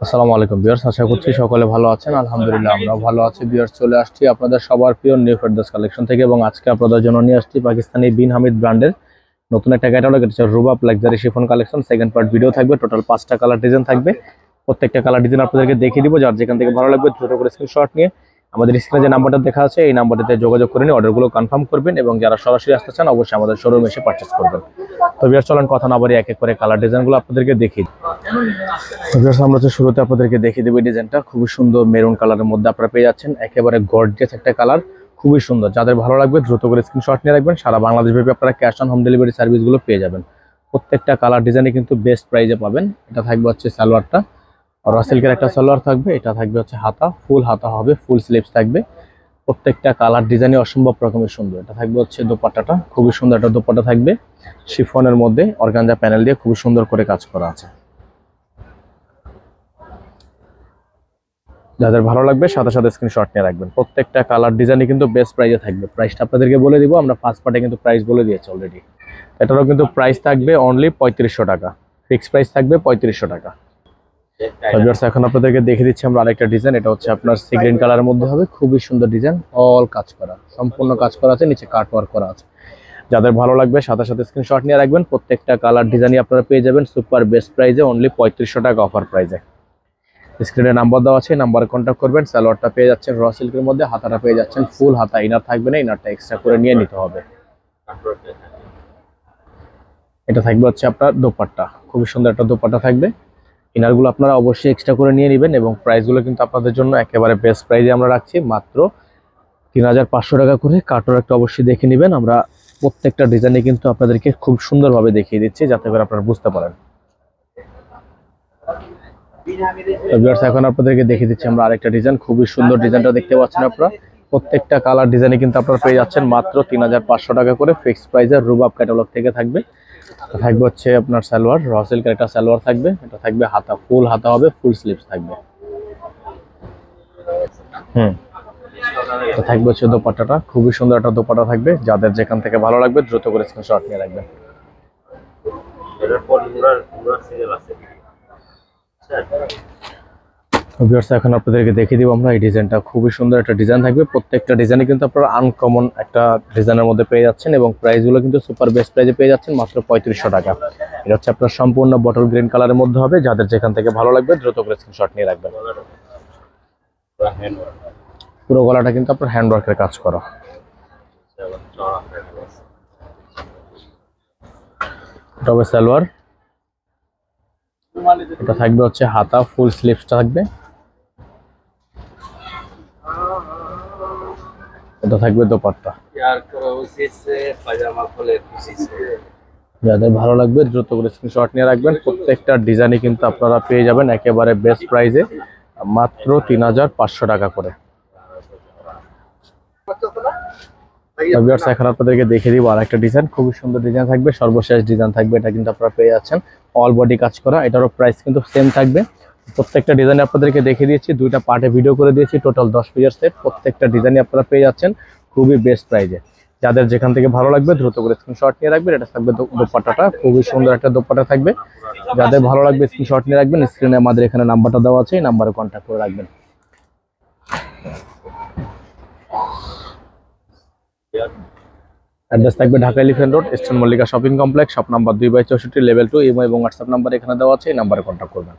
আসসালামু আলাইকুম বিয়ার্স আশা করছি সকলে ভালো আছেন। আলহামদুলিল্লাহ, আমরাও ভালো আছি। বিয়ার্স চলে আসছি আপনাদের সবার প্রিয় নিউ ফেরদাস কালেকশন থেকে এবং আজকে আপনাদের জন্য নিয়ে আসছি পাকিস্তানি বিন হামিদ ব্র্যান্ডের নতুন একটা ক্যাটালগ এটা হচ্ছে Rubab luxury chiffon collection second part video থাকবে টোটাল পাঁচটা কালার ডিজাইন থাকবে। প্রত্যেকটা কালার ডিজাইন আপনাদেরকে দেখিয়ে দিব। যার যেখান থেকে ভালো লাগবে, দ্রুত করে স্ক্রিনশট নিয়ে আমাদের স্ক্রিনে যে নাম্বারটা দেখা আছে এই নাম্বারটাতে যোগাযোগ করে নিয়ে অর্ডারগুলো কনফার্ম করবেন এবং যারা সরাসরি আসতে চান অবশ্যই আমাদের শোরুমে এসে পারচেস করবেন। তো বিয়ার চলেন কথা না বাড়ি এক এক করে কালার ডিজাইনগুলো আপনাদেরকে দিই। তো viewers, আমরা শুরুতে আপনাদেরকে দেখিয়ে দেবো ডিজাইনটা খুবই সুন্দর মেরুন কালারের মধ্যে আপনারা পেয়ে যাচ্ছেন। একেবারে গর্জিয়াস একটা কালার খুবই সুন্দর। যাদের ভালো লাগবে দ্রুত করে স্ক্রিনশট নিয়ে রাখবেন। সারা বাংলাদেশ ব্যাপী আপনারা ক্যাশ অন হোম ডেলিভারি সার্ভিসগুলো পেয়ে যাবেন। প্রত্যেকটা কালার ডিজাইনে কিন্তু বেস্ট প্রাইজে পাবেন। এটা থাকবে হচ্ছে সালোয়ারটা। আর সিল্কের একটা সালোয়ার থাকবে, এটা থাকবে হচ্ছে হাতা, ফুল হাতা হবে, ফুল স্লিভস থাকবে। প্রত্যেকটা কালার ডিজাইনই অসম্ভব রকমের সুন্দর। এটা থাকবে হচ্ছে দোপাট্টাটা, খুবই সুন্দর একটা দোপাট্টা থাকবে। শিফনের মধ্যে অর্গানজা প্যানেল দিয়ে খুবই সুন্দর করে কাজ করা আছে। যাদের ভালো লাগবে, সাথে সাথে স্ক্রিনশট নিয়ে রাখবেন। প্রত্যেকটা কালার ডিজাইনই কিন্তু বেস্ট প্রাইজে থাকবে। প্রাইসটা আপনাদেরকে বলে দিব, আমরা ফার্স্ট পার্টে কিন্তু প্রাইস বলে দিয়েছি অলরেডি এটারও কিন্তু প্রাইস থাকবে অনলি পঁয়ত্রিশশো টাকা। ফিক্সড প্রাইস থাকবে পঁয়ত্রিশশো টাকা। এখন আপনাদেরকে দেখে দিচ্ছি আমরা আরেকটা ডিজাইন এটা হচ্ছে আপনার সি গ্রিন কালারের মধ্যে হবে খুবই সুন্দর ডিজাইন অল কাজ করা সম্পূর্ণ কাজ করা আছে নিচে কাট ওয়ার্ক করা আছে। যাদের ভালো লাগবে সাথে সাথে স্ক্রিনশট নিয়ে রাখবেন প্রত্যেকটা কালার ডিজাইনই আপনারা পেয়ে যাবেন সুপার বেস্ট প্রাইজে অনলি পঁয়ত্রিশশো টাকা অফার প্রাইজে স্ক্রিনে নাম্বার দেওয়া আছে নাম্বারে কন্ট্যাক্ট করবেন সালোয়ারটা পেয়ে যাচ্ছেন র সিল্কের মধ্যে হাতাটা পেয়ে যাচ্ছেন ফুল হাতা ইনার থাকবে না ইনারটা এক্সট্রা করে নিয়ে নিতে হবে। এটা থাকবে হচ্ছে আপনার দোপাট্টা খুবই সুন্দর একটা দোপাট্টা থাকবে। ইনারগুলো আপনারা অবশ্যই এক্সট্রা করে নিয়ে নেবেন এবং প্রাইসগুলো কিন্তু আপনাদের জন্য একেবারে বেস্ট প্রাইজে আমরা রাখছি। মাত্র তিন হাজার পাঁচশো টাকা করে কাটোর একটা অবশ্যই দেখে নেবেন। আমরা প্রত্যেকটা ডিজাইনে কিন্তু আপনাদেরকে খুব সুন্দরভাবে দেখিয়ে দিচ্ছি যাতে করে আপনারা বুঝতে পারেন। এখন আপনাদেরকে দেখিয়ে দিচ্ছি আমরা আরেকটা ডিজাইন খুবই সুন্দর ডিজাইনটা দেখতে পাচ্ছেন আপনারা। প্রত্যেকটা কালার ডিজাইনে কিন্তু আপনারা পেয়ে যাচ্ছেন মাত্র তিন হাজার পাঁচশো টাকা করে ফিক্সড প্রাইসে রুবাব ক্যাটালগ থেকে থাকবে। থাকবে হচ্ছে আপনার সালোয়ার র সিল্কের একটা সালোয়ার থাকবে, এটা থাকবে হাতা ফুল হাতা হবে ফুল স্লিভস থাকবে। হুম। থাকবে হচ্ছে দোপাট্টাটা, খুবই সুন্দর একটা দোপাট্টা থাকবে, যাদের যেখান থেকে ভালো লাগবে দ্রুত করে স্ক্রিনশট নিয়ে রাখবেন। ভিউয়ার্স এখন আপনাদেরকে দেখিয়ে দিব আমরা এই ডিজাইনটা। খুবই সুন্দর একটা ডিজাইন থাকবে। প্রত্যেকটা ডিজাইনে কিন্তু আপনারা আনকমন একটা ডিজাইনের মধ্যে পেয়ে যাচ্ছেন এবং প্রাইসগুলো কিন্তু সুপার বেস্ট প্রাইজে পেয়ে যাচ্ছেন মাত্র পঁয়ত্রিশশো টাকা। এটা হচ্ছে আপনার সম্পূর্ণ বটল গ্রিন কালারের মধ্যে হবে। যাদের যেখান থেকে ভালো লাগবে দ্রুত করে স্ক্রিনশট নিয়ে রাখবেন। পুরো গলাটা কিন্তু আপনার হ্যান্ডওয়ার্কের কাজ করা। সালোয়ার। এটা থাকবে হচ্ছে হাতা ফুল স্লিভস থাকবে। এটা থাকবে দোপাট্টা। যাদের ভালো লাগবে দ্রুত করে স্ক্রিনশট নিয়ে রাখবেন। প্রত্যেকটা ডিজাইনই কিন্তু আপনারা পেয়ে যাবেন একেবারে বেস্ট প্রাইজে মাত্র তিন হাজার পাঁচশো টাকা করে। এখন আপনাদেরকে দেখে দিব আর একটা ডিজাইন খুবই সুন্দর ডিজাইন থাকবে সর্বশেষ ডিজাইন থাকবে এটা কিন্তু আপনারা পেয়ে যাচ্ছেন। অল বডি কাজ করা এটারও প্রাইস কিন্তু সেম থাকবে। প্রত্যেকটা ডিজাইন আপনাদেরকে দেখিয়ে দিয়েছি, দুইটা পার্টে ভিডিও করে দিয়েছি টোটাল দশ পিজার সেট প্রত্যেকটা ডিজাইনই আপনারা পেয়ে যাচ্ছেন খুবই বেস্ট প্রাইজে যাদের যেখান থেকে ভালো লাগবে দ্রুত করে স্ক্রিনশট নিয়ে রাখবেন, এটা থাকবে দোপাট্টাটা, খুবই সুন্দর একটা দোপাট্টা থাকবে। যাদের ভালো লাগবে স্ক্রিনশট নিয়ে রাখবেন স্ক্রিনে আমাদের এখানে নাম্বারটা দেওয়া আছে, এই নাম্বারে কন্ট্যাক্ট করে রাখবেন। অ্যাড্রেস থাকবে Dhaka elephant road eastern Mallika shopping complex shop number দুই বাই চৌষট্টি লেভেল টু ইমো এবং হোয়াটসঅ্যাপ নাম্বার এখানে দেওয়া আছে, এই নাম্বারে কন্ট্যাক্ট করবেন।